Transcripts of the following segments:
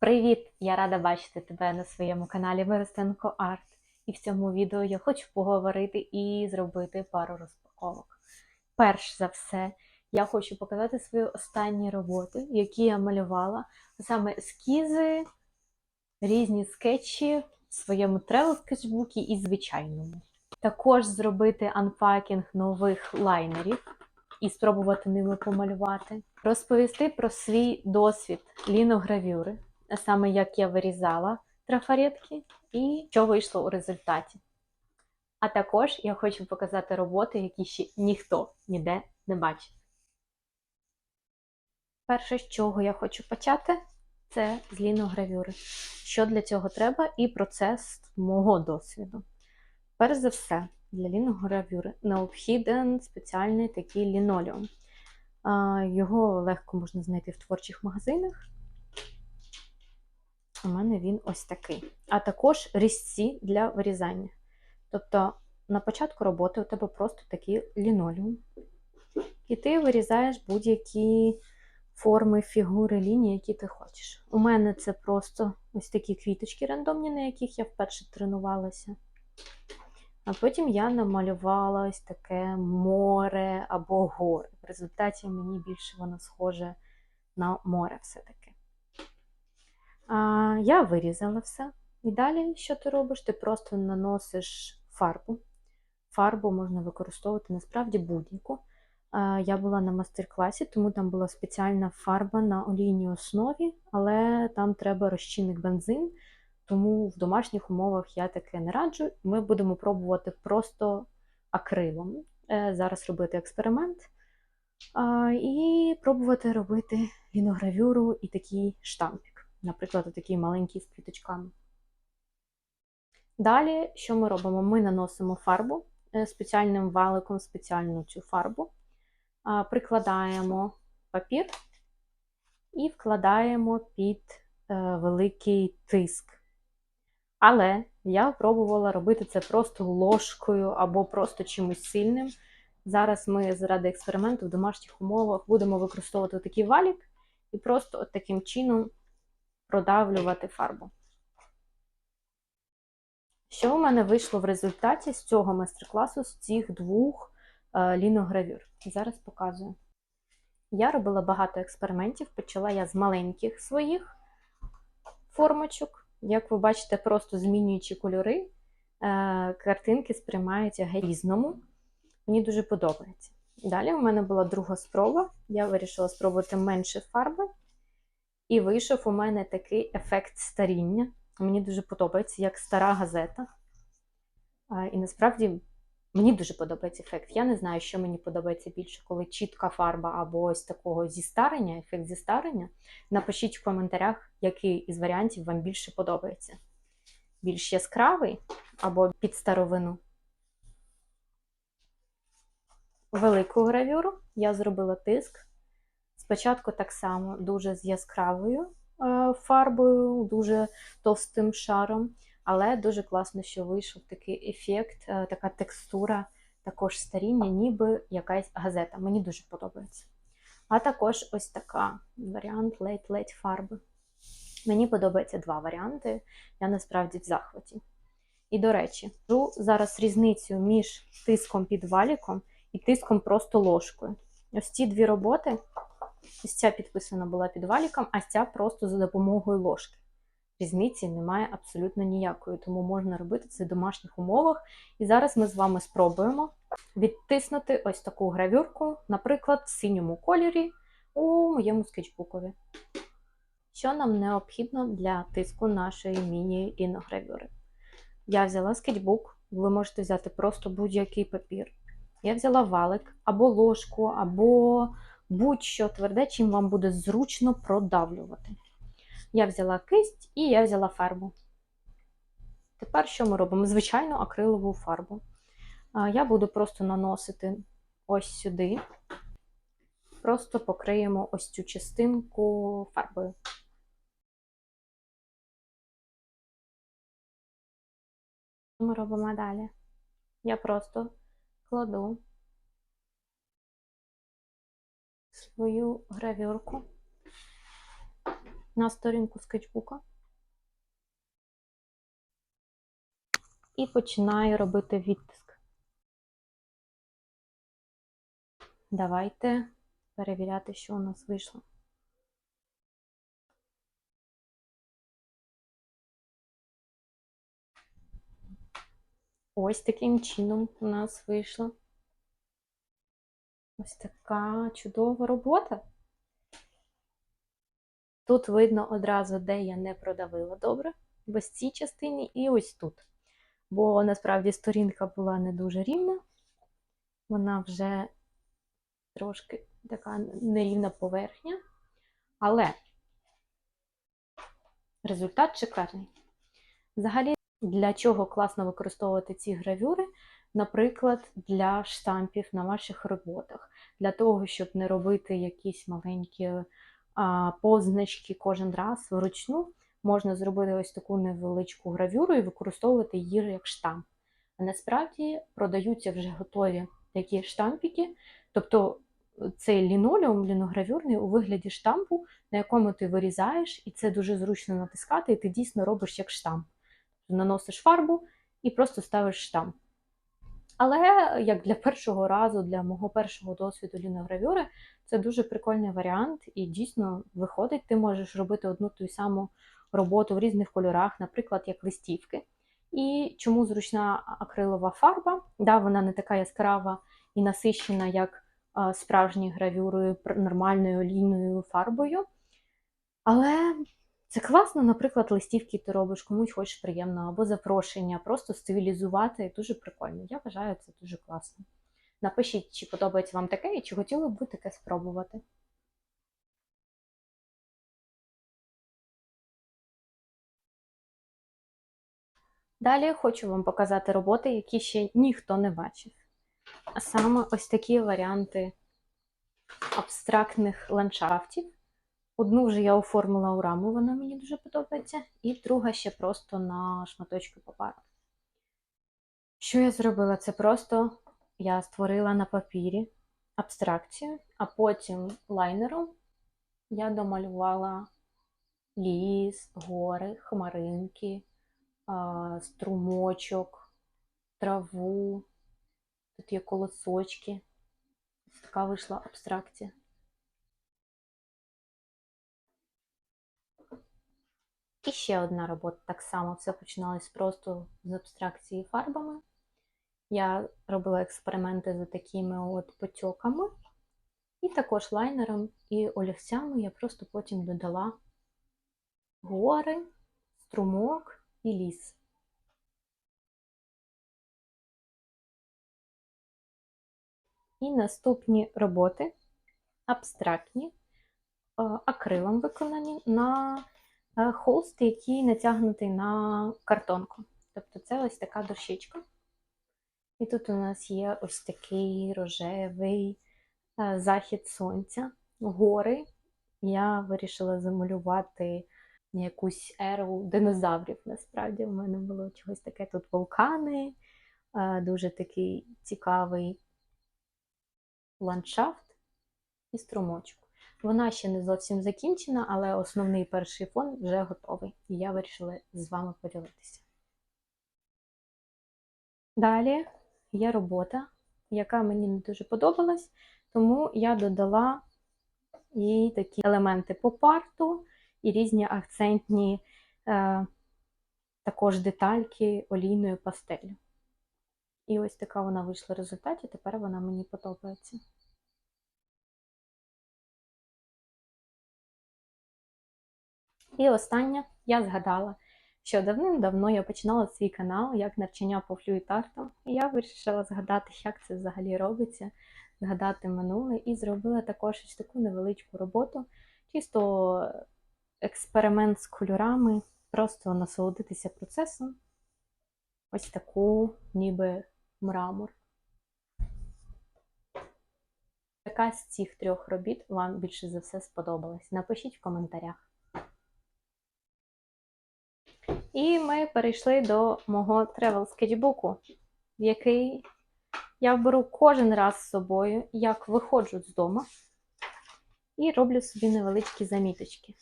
Привіт! Я рада бачити тебе на своєму каналі Верестенко Арт. І в цьому відео я хочу поговорити і зробити пару розпаковок. Перш за все, я хочу показати свої останні роботи, які я малювала, саме ескізи, різні скетчі в своєму тревел скетчбуці і звичайному. Також зробити анпакінг нових лайнерів і спробувати ними помалювати, розповісти про свій досвід ліногравюри, саме як я вирізала трафаретки і що вийшло у результаті. А також я хочу показати роботи, які ще ніхто ніде не бачив. Перше, з чого я хочу почати, це з ліногравюри. Що для цього треба, і процес мого досвіду. Перш за все, для ліногравюри необхіден спеціальний такий лінолеум. Його легко можна знайти в творчих магазинах. У мене він ось такий. А також різці для вирізання. Тобто, на початку роботи у тебе просто такий лінолеум. І ти вирізаєш будь-які форми, фігури, лінії, які ти хочеш. У мене це просто ось такі квіточки рандомні, на яких я вперше тренувалася. А потім я намалювала ось таке море або гори. В результаті мені більше воно схоже на море все-таки. Я вирізала все. І далі, що ти робиш? Ти просто наносиш фарбу. Фарбу можна використовувати насправді будь-яку. Я була на мастер-класі, тому там була спеціальна фарба на олійній основі, але там треба розчинник бензин. Тому в домашніх умовах я таке не раджу. Ми будемо пробувати просто акрилом. Е, Зараз робити експеримент. І пробувати робити ліногравюру і такий штампик. Наприклад, такий маленький з квіточками. Далі, що ми робимо? Ми наносимо фарбу е, спеціальним валиком, спеціальну цю фарбу, прикладаємо папір і вкладаємо під е, великий тиск. Але я пробувала робити це просто ложкою або просто чимось сильним. Зараз ми заради експерименту в домашніх умовах будемо використовувати такий валік і просто от таким чином продавлювати фарбу. Що у мене вийшло в результаті з цього майстер-класу, з цих двох е, ліногравюр? Зараз показую. Я робила багато експериментів. Почала я з маленьких своїх формочок. Як ви бачите, просто змінюючи кольори, е, картинки сприймаються різному. Мені дуже подобається. Далі у мене була друга спроба. Я вирішила спробувати менше фарби. І вийшов у мене такий ефект старіння. Мені дуже подобається, як стара газета. І насправді мені дуже подобається ефект. Я не знаю, що мені подобається більше, коли чітка фарба або ось такого зістарення, ефект зістарення. Напишіть в коментарях, який із варіантів вам більше подобається. Більш яскравий або під старовину. Велику гравюру я зробила тиск. Спочатку так само дуже з яскравою е, фарбою, дуже товстим шаром, але дуже класно, що вийшов такий ефект, е, така текстура, також старіння, ніби якась газета. Мені дуже подобається. А також ось така варіант ледь-ледь фарби. Мені подобаються два варіанти, я насправді в захваті. І, до речі, кажу зараз різницю між тиском під валіком і тиском просто ложкою. Ось ці дві роботи. Ось ця підписана була під валіком, а ця просто за допомогою ложки. Різниці немає абсолютно ніякої, тому можна робити це в домашніх умовах. І зараз ми з вами спробуємо відтиснути ось таку гравюрку, наприклад, в синьому кольорі у моєму скетчбукові. Що нам необхідно для тиску нашої міні-ліногравюри? Я взяла скетчбук, ви можете взяти просто будь-який папір. Я взяла валик або ложку, або будь-що тверде, чим вам буде зручно продавлювати. Я взяла кисть і я взяла фарбу. Тепер що ми робимо? Звичайну акрилову фарбу. Я буду просто наносити ось сюди, просто покриємо ось цю частинку фарбою. Ми робимо далі? Я просто кладу свою гравюрку на сторінку скетчбука. І починаю робити відтиск. Давайте перевіряти, що у нас вийшло. Ось таким чином у нас вийшло. Ось така чудова робота. Тут видно одразу, де я не продавила добре, в ось цій частині і ось тут. Бо насправді сторінка була не дуже рівна, вона вже трошки така нерівна поверхня, але результат шикарний. Взагалі, для чого класно використовувати ці гравюри? Наприклад, для штампів на ваших роботах, для того, щоб не робити якісь маленькі а, позначки кожен раз вручну, можна зробити ось таку невеличку гравюру і використовувати її як штамп. А насправді продаються вже готові такі штампики, тобто цей лінолеум, ліногравюрний у вигляді штампу, на якому ти вирізаєш, і це дуже зручно натискати, і ти дійсно робиш як штамп. Наносиш фарбу і просто ставиш штамп. Але як для першого разу, для мого першого досвіду ліногравюри, це дуже прикольний варіант, і дійсно виходить, ти можеш робити одну ту саму роботу в різних кольорах, наприклад, як листівки. І чому зручна акрилова фарба? Да, Вона не така яскрава і насищена, як справжні гравюри нормальною олійною фарбою. Але це класно, наприклад, листівки ти робиш, комусь хочеш приємно, або запрошення, просто стилізувати. Дуже прикольно. Я вважаю це дуже класно. Напишіть, чи подобається вам таке, і чи хотіли б ви таке спробувати. Далі хочу вам показати роботи, які ще ніхто не бачив. А саме ось такі варіанти абстрактних ландшафтів. Одну вже я оформила у раму, вона мені дуже подобається, і друга ще просто на шматочку паперу. Що я зробила? Це просто я створила на папірі абстракцію, а потім лайнером я домалювала ліс, гори, хмаринки, струмочок, траву. Тут є колосочки. Така вийшла абстракція. І ще одна робота так само. Все починалось просто з абстракції фарбами. Я робила експерименти з такими от потьоками. І також лайнером і олівцями я просто потім додала гори, струмок і ліс. І наступні роботи абстрактні, акрилом виконані на холст, який натягнутий на картонку. Тобто це ось така дощечка. І тут у нас є ось такий рожевий захід сонця, гори. Я вирішила замалювати якусь еру динозаврів. Насправді, у мене було чогось таке тут вулкани, дуже такий цікавий ландшафт і струмочок. Вона ще не зовсім закінчена, але основний перший фон вже готовий, і я вирішила з вами поділитися. Далі є робота, яка мені не дуже подобалась, тому я додала їй такі елементи поп-арту і різні акцентні е, також детальки олійною пастелью. І ось така вона вийшла в результаті, тепер вона мені подобається. І останнє я згадала, що давним-давно я починала свій канал як навчання по флюїтартам, і я вирішила згадати, як це взагалі робиться, згадати минуле, і зробила також таку невеличку роботу, чисто експеримент з кольорами, просто насолодитися процесом. Ось таку, ніби мрамор. Яка з цих трьох робіт вам більше за все сподобалась? Напишіть в коментарях. І ми перейшли до мого тревел скетчбуку, в який я беру кожен раз з собою, як виходжу з дому, і роблю собі невеличкі заміточки.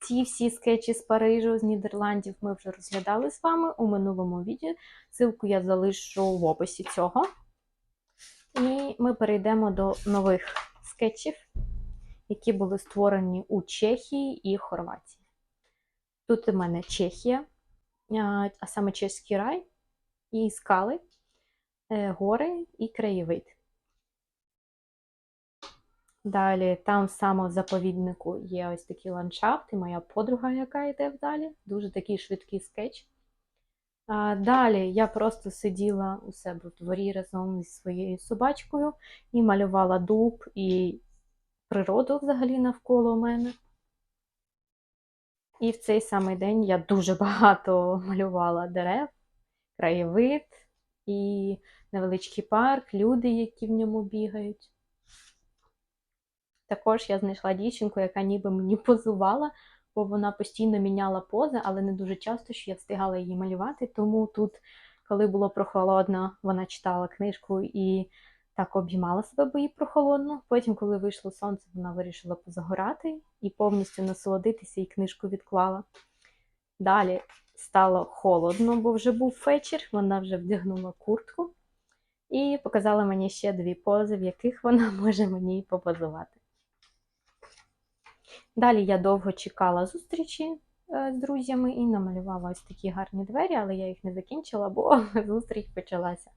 ці всі скетчі з Парижу, з Нідерландів ми вже розглядали з вами у минулому відео. Ссылку я залишу в описі цього. І ми перейдемо до нових скетчів, які були створені у Чехії і Хорватії. Тут у мене Чехія, а саме Чеський рай, і скали, е, гори і краєвид. Далі, там саме в заповіднику є ось такий ландшафт, і моя подруга, яка йде вдалі. Дуже такий швидкий скетч. Далі я просто сиділа у себе в дворі разом зі своєю собачкою і малювала дуб і природу взагалі навколо мене. І в цей самий день я дуже багато малювала дерев, краєвид і невеличкий парк, люди, які в ньому бігають. Також я знайшла дівчинку, яка ніби мені позувала, бо вона постійно міняла пози, але не дуже часто, що я встигала її малювати. Тому тут, коли було прохолодно, вона читала книжку і так обіймала себе, бо їй прохолодно. Потім, коли вийшло сонце, вона вирішила позагорати і повністю насолодитися і книжку відклала. Далі стало холодно, бо вже був вечір, вона вже вдягнула куртку і показала мені ще дві пози, в яких вона може мені попозувати. Далі я довго чекала зустрічі е, з друзями і намалювала ось такі гарні двері, але я їх не закінчила, бо зустріч почалася.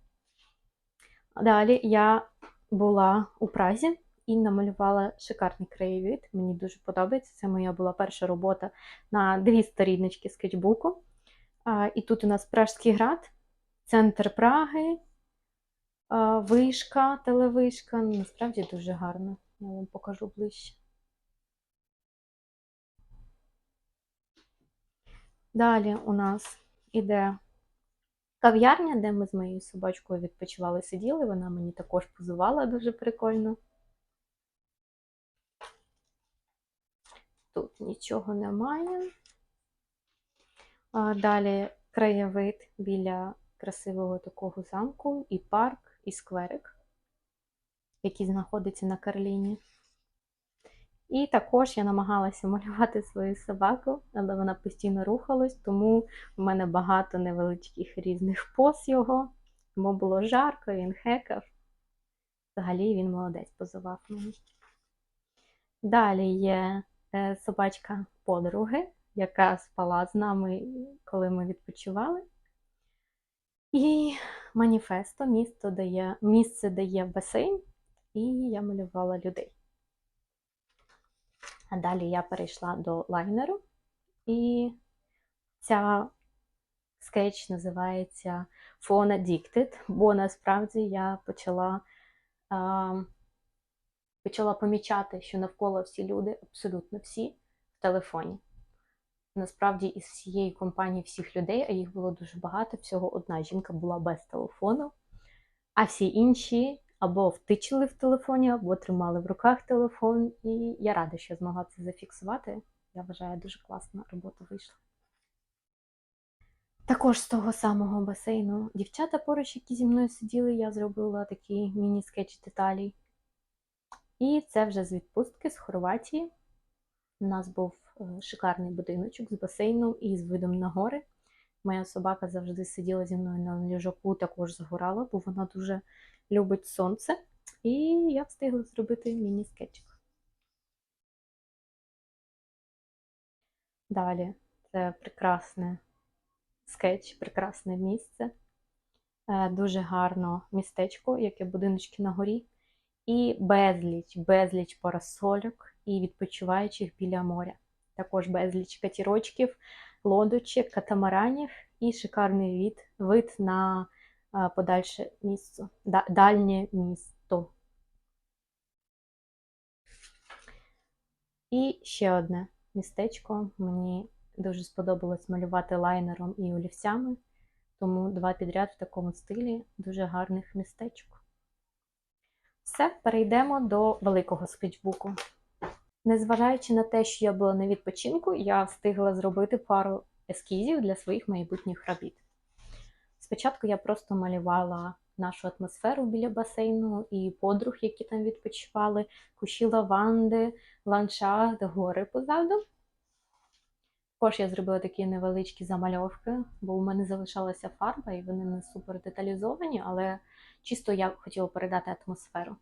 Далі я була у Празі і намалювала шикарний краєвид. Мені дуже подобається. Це моя була перша робота на дві сторіночки скетчбуку. І тут у нас Пражський град, центр Праги, вишка, телевишка. Насправді дуже гарно. Я вам покажу ближче. Далі у нас іде кав'ярня, де ми з моєю собачкою відпочивали, сиділи. Вона мені також позувала дуже прикольно. Тут нічого немає. Далі краєвид біля красивого такого замку, і парк, і скверик, який знаходиться на Карліні. І також я намагалася малювати свою собаку, але вона постійно рухалась, тому в мене багато невеличких різних поз його. Йому було жарко, він хекав. Взагалі він молодець позував мені. Далі є е, собачка подруги, яка спала з нами, коли ми відпочивали. І маніфесто місто дає, місце дає басейн, і я малювала людей. А далі я перейшла до лайнеру, і ця скетч називається Phone Addicted, бо насправді я почала а, почала помічати, що навколо всі люди, абсолютно всі, в телефоні. Насправді, із всієї компанії всіх людей, а їх було дуже багато, всього одна жінка була без телефону, а всі інші або втичили в телефоні, або тримали в руках телефон. І я рада, що змогла це зафіксувати. Я вважаю, дуже класна робота вийшла. Також з того самого басейну дівчата поруч, які зі мною сиділи, я зробила такий міні-скетч деталей. І це вже з відпустки з Хорватії. У нас був е, шикарний будиночок з басейном і з видом на гори. Моя собака завжди сиділа зі мною на ліжаку, також загорала, бо вона дуже любить сонце. І я встигла зробити міні-скетчик. Далі це прекрасне скетч, прекрасне місце. Е, дуже гарно містечко, яке будиночки на горі. І безліч, безліч парасольок і відпочиваючих біля моря. Також безліч катірочків, лодочок, катамаранів і шикарний від, вид на подальше місце, дальнє місто. І ще одне містечко. Мені дуже сподобалось малювати лайнером і олівцями, тому два підряд в такому стилі дуже гарних містечок. Все, перейдемо до великого скетчбуку. Незважаючи на те, що я була на відпочинку, я встигла зробити пару ескізів для своїх майбутніх робіт. Спочатку я просто малювала нашу атмосферу біля басейну і подруг, які там відпочивали, кущі лаванди, ландшафт, гори позаду. Також я зробила такі невеличкі замальовки, бо у мене залишалася фарба, і вони не супер деталізовані, але чисто я хотіла передати атмосферу.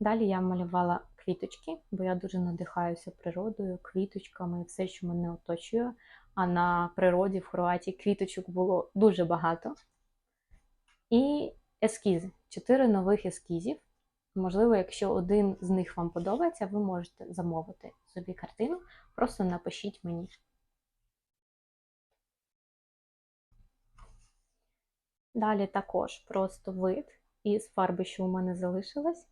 Далі я малювала квіточки, бо я дуже надихаюся природою, квіточками і все, що мене оточує. А на природі в Хорватії квіточок було дуже багато. І ескізи. Чотири нових ескізів. Можливо, якщо один з них вам подобається, ви можете замовити собі картину. Просто напишіть мені. Далі також просто вид із фарби, що у мене залишилась.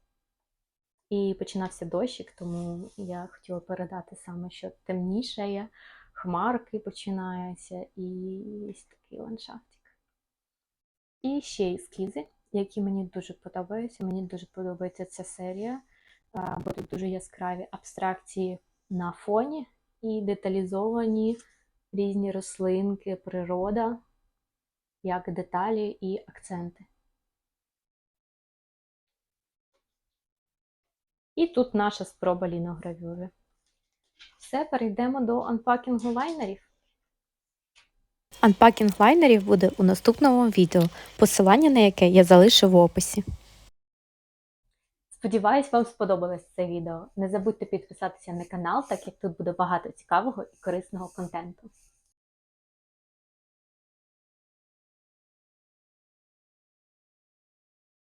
І починався дощик, тому я хотіла передати саме, що темнішає, хмарки починаються, і ось такий ландшафтик. І ще ескізи, які мені дуже подобаються. Мені дуже подобається ця серія. А, Будуть дуже яскраві абстракції на фоні і деталізовані різні рослинки, природа, як деталі і акценти. І тут наша спроба ліногравюри. Все, перейдемо до анпакінгу лайнерів. Анпакінг лайнерів буде у наступному відео, посилання на яке я залишу в описі. Сподіваюсь, вам сподобалось це відео. Не забудьте підписатися на канал, так як тут буде багато цікавого і корисного контенту.